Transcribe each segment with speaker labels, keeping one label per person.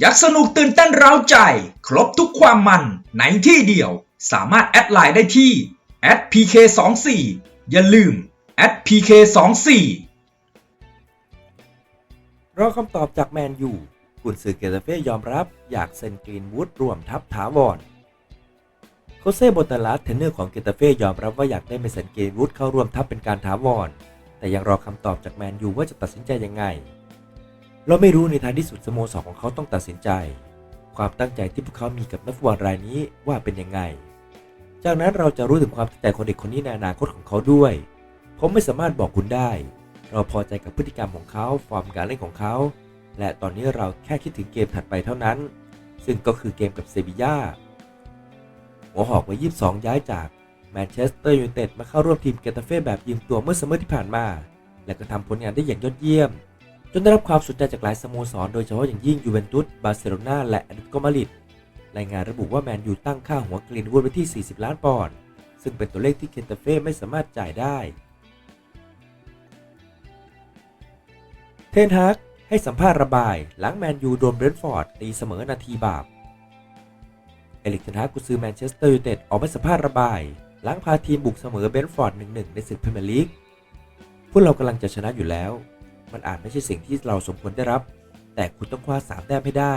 Speaker 1: อยากสนุกตื่นเต้นเร้าใจ ครบทุกความมันในที่เดียว สามารถแอดไลน์ได้ที่ @pk24 อย่าลืม @pk24
Speaker 2: รอคำตอบจากแมนยูกุนซือเกตาเฟ่ยอมรับอยากเซ็นกรีนวูดร่วมทัพถาวรโคเซ่โบตาลัสเทรนเนอร์ของเกตาเฟ่ยอมรับว่าอยากได้เมสันกรีนวูดเข้าร่วมทัพเป็นการถาวรแต่ยังรอคำตอบจากแมนยูว่าจะตัดสินใจยังไง เราไม่รู้ในท้ายที่สุดสโมสรของเขาต้องตัดสินใจ ความตั้งใจที่พวกเขามีกับนักฟุตบอลรายนี้ว่าเป็นยังไง จากนั้นเราจะรู้ถึงความตั้งใจของเด็กคนนี้ในอนาคตของเขาด้วย ผมไม่สามารถบอกคุณได้ เราพอใจกับพฤติกรรมของเขาฟอร์มการเล่นของเขา และตอนนี้เราแค่คิดถึงเกมถัดไปเท่านั้น ซึ่งก็คือเกมกับเซบีย่าหัวหอกวัย22 ย้ายจากแมนเชสเตอร์ยูไนเต็ดมาเข้าร่วมทีมเกตาเฟ่แบบยืมตัวเมื่อซัมมอร์ที่ผ่านมา และก็ทำผลงานได้อย่างยอดเยี่ยม จนได้รับความสนใจจากหลายสโมสร โดยเฉพาะอย่างยิ่งยูเวนตุส บาร์เซโลนาและแอตเลติโกมาดริด รายงานระบุว่าแมนยูตั้งค่าหัวกรีนวูดไว้ที่ 40 ล้านปอนด์ ซึ่งเป็นตัวเลขที่เคนตาเฟ่ไม่สามารถจ่ายได้ เทนฮากให้สัมภาษณ์ระบาย หลังแมนยูโดนเบรนท์ฟอร์ดตีเสมอนาทีบาป เอลิกเทนฮากกุซือแมนเชสเตอร์ยูไนเต็ดออกมาสัมภาษณ์ระบาย หลังพาทีมบุกเสมอเบรนท์ฟอร์ด 1-1 ในศึกพรีเมียร์ลีก พวกเรากำลังจะชนะอยู่แล้ว มันอาจไม่ใช่สิ่งที่เราสมควรได้รับ แต่คุณต้องคว้าสามแต้มให้ได้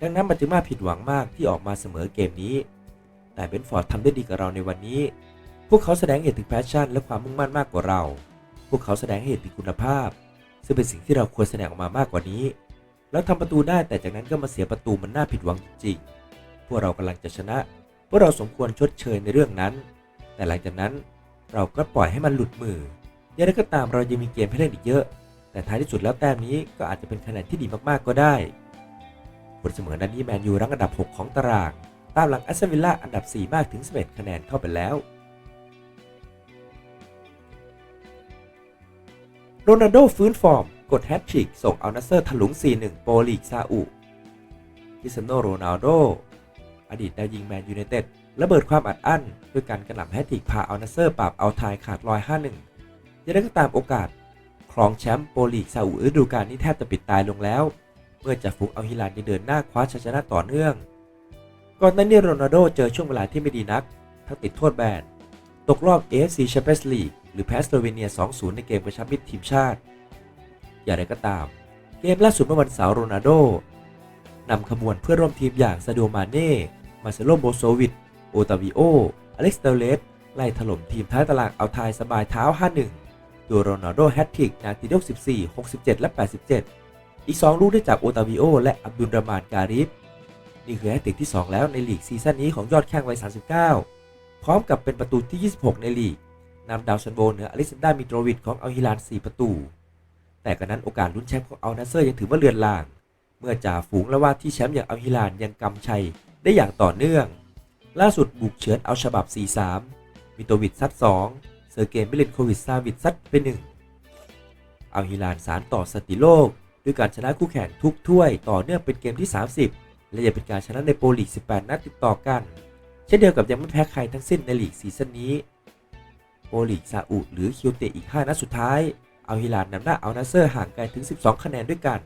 Speaker 2: ดังนั้นมันจึงน่าผิดหวังมากที่ออกมาเสมอเกมนี้ แต่เบนฟอร์ดทำได้ดีกับเราในวันนี้ พวกเขาแสดงเห็นถึงแพชชั่น และความมุ่งมั่นมากกว่าเรา พวกเขาแสดงให้เห็นถึงคุณภาพ ซึ่งเป็นสิ่งที่เราควรแสดงออกมามากกว่านี้ แล้วทำประตูได้แต่จากนั้นก็มาเสียประตูมันน่าผิดหวังจริงๆ พวกเรากำลังจะชนะ พวกเราสมควรชดเชยในเรื่องนั้น แต่หลังจากนั้นเราก็ปล่อยให้มันหลุดมืออย่างไรก็ตามเรายังมีเกมให้เล่นอีกเยอะ แต่ท้ายที่สุดแล้วแต้มนี้ก็อาจจะเป็นคะแนนที่ดีมากๆก็ได้ผลเสมอนัดนี้แมนยูรั้งอันดับ 6 ของตาราง ตามหลังแอสตันวิลล่าอันดับ 4 มากถึง 11 คะแนนเข้าไปแล้วโรนัลโดฟื้นฟอร์ม กดแฮตทริกส่งอัลนัสเซอร์ถลุง 4-1 โปลีกซาอุคิสเตียโนโรนัลโดอดีตดาวยิงแมนยูไนเต็ดระเบิดความอัดอั้น ด้วยการกระหน่ำแฮตทริกพาอัลนัสเซอร์ปราบเอาทายขาดลอย 5-1ยังไงก็ตามโอกาส รองแชมป์โปรลีกซาอุฤดูกาลนี้แทบจะปิดตายลงแล้ว เมื่อจ่าฝูงอัลฮิลาลยังเดินหน้าคว้าชัยชนะต่อเนื่อง ก่อนหน้านี้โรนัลโดเจอช่วงเวลาที่ไม่ดีนัก ทั้งติดโทษแบน ตกรอบ AFC Champions League หรือแพ้สโลเวเนีย 2-0 ในเกมกระชับมิตรทีมชาติ อย่างไรก็ตาม เกมล่าสุดเมื่อวันเสาร์โรนัลโดนำขบวนเพื่อร่วมทีมอย่างซาโดมาเน่ มาเซโลโบโซวิชโอตาวิโอ อเล็กซ์เตเลสไล่ถล่มทีมท้ายตารางเอาทายสบายเท้า 5-1 โดยโรนัลโดแฮตทริกนาทีที่64 67 และ 87 อีก 2 ลูกได้จากโอตาวิโอและอับดุลรามานการิฟนี่คือแฮตทริกที่ 2 แล้วในลีกซีซั่นนี้ของยอดแข้งวัย 39 พร้อมกับเป็นประตูที่ 26 ในลีกนำดาวซันโบเหนืออล็กซานดามิโตรวิชของอัลฮิลาล4ประตู แต่กระนั้นโอกาสลุ้นแชมป์ของอัลนัสเซอร์ยังถือว่าเลือนลาง เมื่อจ่าฝูงและว่าที่แชมป์อย่างอัลฮิลาลยังกำชัยได้อย่างต่อเนื่อง ล่าสุดบุกเฉือนเอาฉบับ 4-3 มิโตวิชซัด 2 อร์เกย์มิลินโควิชซาวิชซัดไป1อัลฮิลาลสารต่อสติโลก ด้วยการชนะคู่แข่งทุกถ้วย ต่อเนื่องเป็นเกมที่ 30 และยังเป็นการชนะในโปรลีก 18 นัดติดต่อกัน เช่นเดียวกับยังไม่แพ้ใครทั้งสิ้นในลีกซีซั่นนี้ โปรลีกซาอุหรือคิวเตอีก 5 นัดสุดท้ายอัลฮิลาลนำหน้าอัลนาเซอร์ห่างไกลถึง 12 คะแนนด้วยกัน